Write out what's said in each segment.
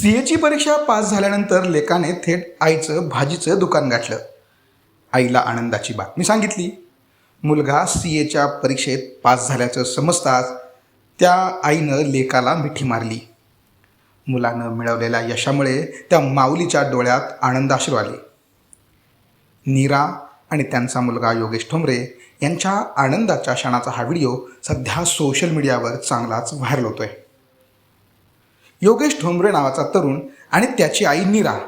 C एची परीक्षा pass झाल्यानंतर लेकाने थेट आईचं भाजीचं दुकान गाठलं. आईला आनंदाची बातमी सांगितली. मुलगा सी एच्या परीक्षेत पास झाल्याचं समजताच त्या आईनं लेकाला मिठी मारली. मुलानं मिळवलेल्या यशामुळे त्या माऊलीच्या डोळ्यात आनंदाश्रू आले. नीरा आणि त्यांचा मुलगा योगेश ठोंबरे यांच्या आनंदाच्या क्षणाचा हा व्हिडिओ सध्या सोशल मीडियावर चांगलाच व्हायरल होतोय. योगेश ठोंबरे नावाचा तरुण आणि त्याची आई नीरा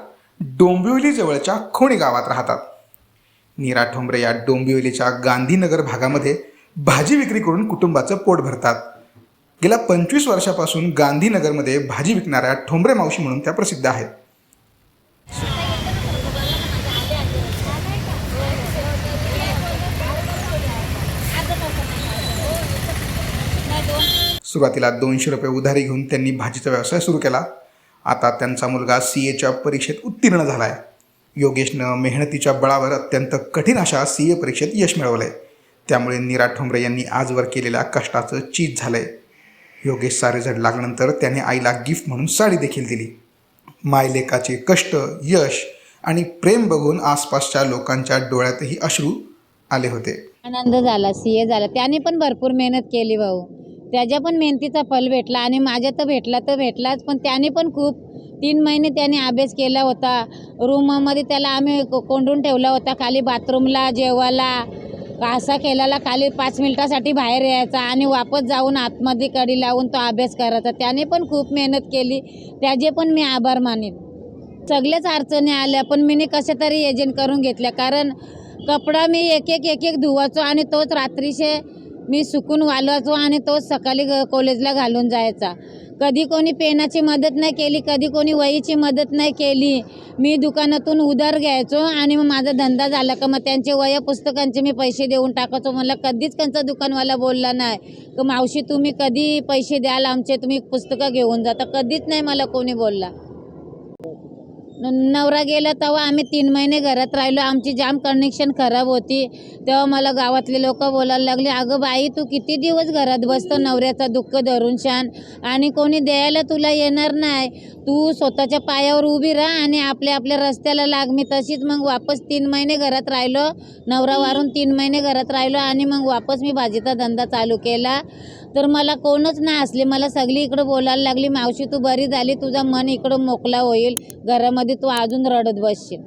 डोंबिवलीजवळच्या खोणी गावात राहतात. नीरा ठोंबरे या डोंबिवलीच्या गांधीनगर भागामध्ये भाजी विक्री करून कुटुंबाचं पोट भरतात. गेल्या पंचवीस वर्षापासून गांधीनगरमध्ये भाजी विकणाऱ्या ठोंबरे मावशी म्हणून त्या प्रसिद्ध आहेत. सुरुवातीला दोनशे रुपये उधारी घेऊन त्यांनी भाजीचा व्यवसाय सुरू केला. आता त्यांचा मुलगा सी एच्या परीक्षेत उत्तीर्ण झाला आहे योगेशनं मेहनतीच्या बळावर अत्यंत कठीण अशा सी ए परीक्षेत यश मिळवलं आहे त्यामुळे नीरा ठोंबरे यांनी आजवर केलेल्या कष्टाचं चीज झालं आहे योगेशचा रिझल्ट लागल्यानंतर त्याने आईला गिफ्ट म्हणून साडी देखील दिली. मायलेकाचे कष्ट यश आणि प्रेम बघून आसपासच्या लोकांच्या डोळ्यातही अश्रू आले होते. आनंद झाला सीए झाला. त्याने पण भरपूर मेहनत केली भाऊ. त्याच्या पण मेहनतीचा फल भेटला आणि माझ्या तर भेटला तर भेटलाच पण त्याने पण खूप तीन महिने त्याने अभ्यास केला होता. रूममध्ये त्याला आम्ही को- कोंडून ठेवला होता खाली बाथरूमला जेवायला असा केलेला खाली पाच मिनिटासाठी बाहेर यायचा आणि वापस जाऊन आतमध्ये कडी लावून तो अभ्यास करायचा. त्याने पण खूप मेहनत केली. त्याचे पण मी आभार मानेन. सगळ्याच अडचणी आल्या पण मी कशा तरी एजंट करून घेतल्या. कारण कपडा मी एक एक एक एक धुवायचो आणि तोच रात्रीचे मी सुकून वालवायचो आणि तोच सकाळी कॉलेजला घालून जायचा. कधी कोणी पेनाची मदत नाही केली कधी कोणी वहीची मदत नाही केली. मी दुकानातून उधार घ्यायचो आणि मग माझा धंदा झाला का मग त्यांचे वया पुस्तकांचे मी पैसे देऊन टाकायचो. मला कधीच त्यांचा दुकानवाला बोलला नाही. की मावशी तुम्ही कधी पैसे द्याल आमचे? तुम्ही पुस्तकं घेऊन जाता कधीच नाही मला कोणी बोलला. नवरा गेला तेव्हा आम्ही तीन महिने घरात राहिलो. आमची जाम कनेक्शन खराब होती. तेव्हा मला गावातले लोक बोलायला लागले अगं बाई तू किती दिवस घरात बसतो? नवऱ्याचं दुःख धरून शान. आणि कोणी द्यायला तुला येणार नाही. तू स्वतःच्या पायावर उभी राहा आणि आपल्या आपल्या रस्त्याला लाग. मी तशीच मग वापस तीन महिने घरात राहिलो. नवरा वारून तीन महिने घरात राहिलो आणि मग वापस मी भाजीचा धंदा चालू केला. तर मला कोणच नाही असले मला सगळी इकडं बोलायला लागली. मावशी तू बरी झाली. तुझा मन इकडं मोकला होईल. घरामध्ये तू अजून रडत बसशील.